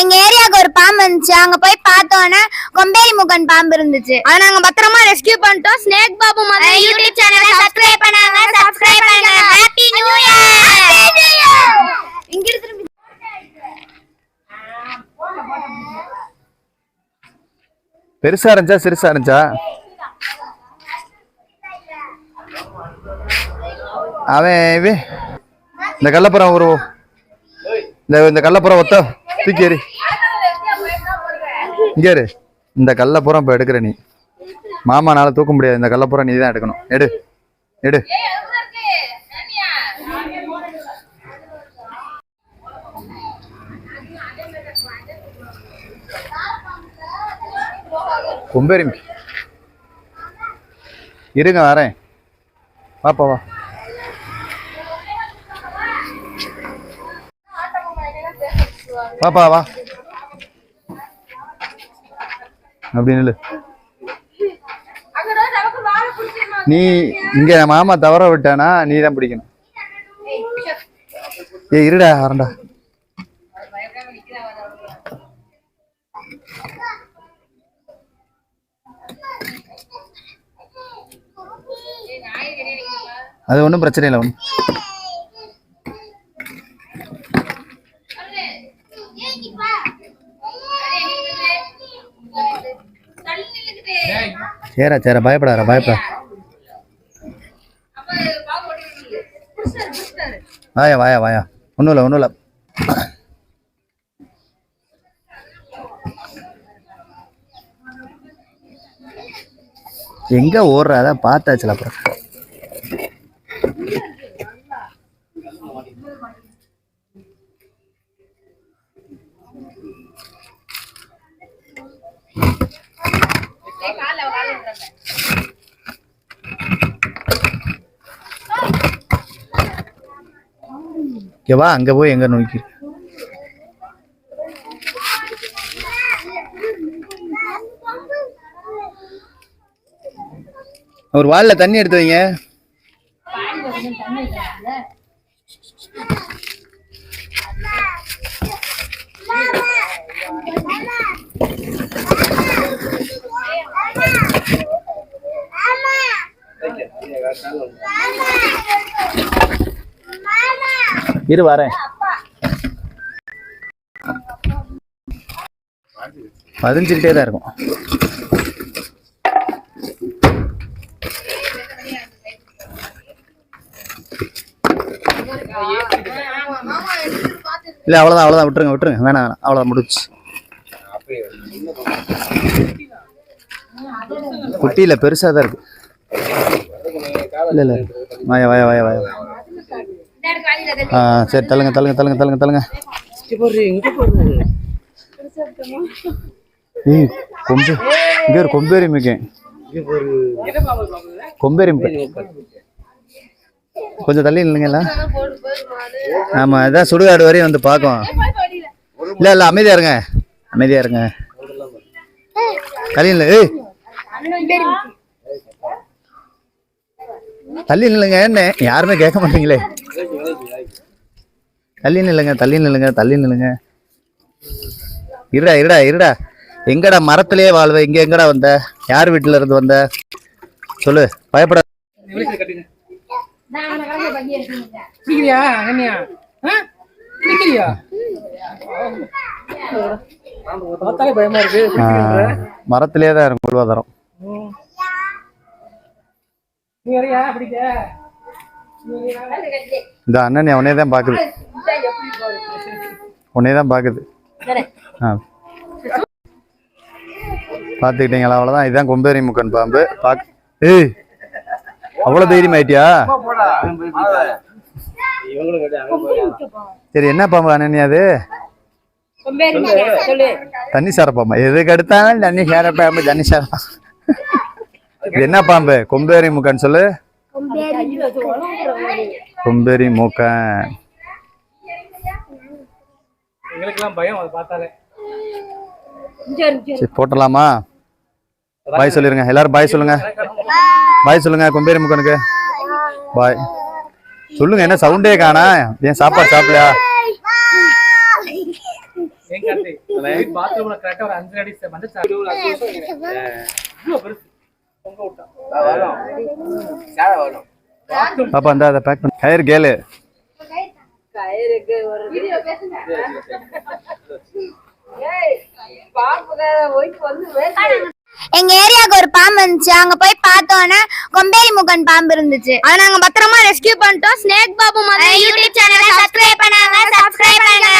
எங்க ஏரியாவுக்கு ஒரு பாம்பு இருந்துச்சு அங்க போய் பார்த்தோன்னே கொம்பேரி முகன் பாம்பு இருந்துச்சு. அதை நாங்க பத்திரமா ரெஸ்கியூ பண்ணிட்டோம். ஸ்னேக் பாபு மாதிரி யூடியூப் சேனலை சப்ஸ்கிரைப் பண்ணாங்க. சப்ஸ்கிரைப் பண்ணுங்க. ஹாப்பி நியூ இயர் இங்க திரும்பி பெருசா இருந்துச்சா? சிறுசா இருந்துச்சா? அவன் இந்த கள்ளப்புறம் ஒரு இந்த இந்த கள்ளப்புறம் ஒத்த தூக்கி எறி இரு. இந்த கல்லப்புறம் இப்போ எடுக்கிற நீ. மாமானால தூக்க முடியாது. இந்த கள்ளப்புறம் நீ தான் எடுக்கணும். எடு. எடு. கொம்பேரி இருங்க வரேன். வாப்பா வா. வாப்பா வா. அப்படி நில்லு. நீ இங்க மாமா தவற விட்டானா நீ தான் பிடிக்கணும். ஏய் இருடா வரண்டா அது ஒன்றும் பிரச்சனை இல்லை ஒன்றும் சேரா சேரா பயப்படாரா பயப்படா. வாயா வாயா வாயா. ஒன்றும் இல்லை ஒன்றும் இல்லை. எங்க ஓடுற? அதான் பார்த்தாச்சுல அப்புறம். இங்க வா அங்க போய் எங்க நோக்கி. ஒரு வால்ல தண்ணி எடுத்து வைங்க. இரு வரேன். பதிஞ்சுக்கிட்டே தான் இருக்கும். இல்ல அவ்வளவுதான் அவ்வளவுதான் விட்டுருங்க விட்டுருங்க. வேணாம் வேணாம். அவ்வளவுதான் முடிச்சு குட்டியில இல்ல பெருசா தான் இருக்கு. இல்ல இல்ல. வாயா வாயா வாயா வாயா. ஆ சரி தள்ளுங்க தள்ளுங்க தள்ளுங்க தள்ளுங்க தள்ளுங்க. கொம்பு இங்க ஒரு கொம்பேரி மிக்கேன் கொம்பேரி மிக்கேன் கொஞ்சம் தள்ளி இல்லைங்களா ஆமா அதான் சுடுகாடு வரையும் வந்து பார்க்கும். இல்ல இல்ல அமைதியா இருங்க. அமைதியா இருங்க. தள்ளி இல்லை ஏய். தள்ளி நில்லுங்க என்ன? யாருமே கேட்க மாட்டீங்களே. தள்ளி நில்லுங்க தள்ளி நில்லுங்க தள்ளி நில்லுங்க. இருடா இருடா இருடா. எங்கடா மரத்திலேயே வாழ்வ? இங்க எங்கடா வந்த? யார் வீட்டுல இருந்து வந்த? சொல்லு பயப்பட மரத்திலேயே தான் இருக்கும் வாழ்வாதாரம் இந்த அண்ணன் உன்னையே தான் பாக்குது உன்னையே தான் பாக்குது ஆ. பார்த்துக்கிட்டீங்களா? அவ்வளோதான் இதுதான் கொம்பேரி முக்கன் பாம்பு. பாக் ஏய் அவ்வளோ தைரியம் ஆயிட்டியா? சரி என்ன பாம்பு அண்ணனி அது? தண்ணி சார பாம்பா எதுக்கு எடுத்தாலும் தண்ணி சார பாம்பு தண்ணி சார இது என்ன பாம்பு? கொம்பேரி முக்கன் சொல்லு. கொம்பேரி மூக்கன் சரி போட்டலாமா? பாய் சொல்லிருங்க. எல்லாரும் பாய் சொல்லுங்க. பாய் சொல்லுங்க கொம்பேரி முக்கனுக்கு. பாய். சொல்லுங்க என்ன சவுண்டே காணா? ஏன் சாப்பாடு சாப்பிடலையா? பாத்ரூம்ல கரெக்டா ஒரு அஞ்சு அடி வந்துச்சா பாப்பா அந்த அதை பேக் பண்ணி. கயிறு கேளு. எங்க ஏரியாவுக்கு ஒரு பாம்பு இருந்துச்சு அங்க போய் பார்த்தோன்னே கொம்பேரி முகன் பாம்பு இருந்துச்சு. அதை நாங்க பத்திரமா ரெஸ்கியூ பண்ணிட்டோம். ஸ்னேக் பாபு யூடியூப் சேனலை சப்ஸ்கிரைப் பண்ணாங்க. சப்ஸ்கிரைப் பண்ணுங்க.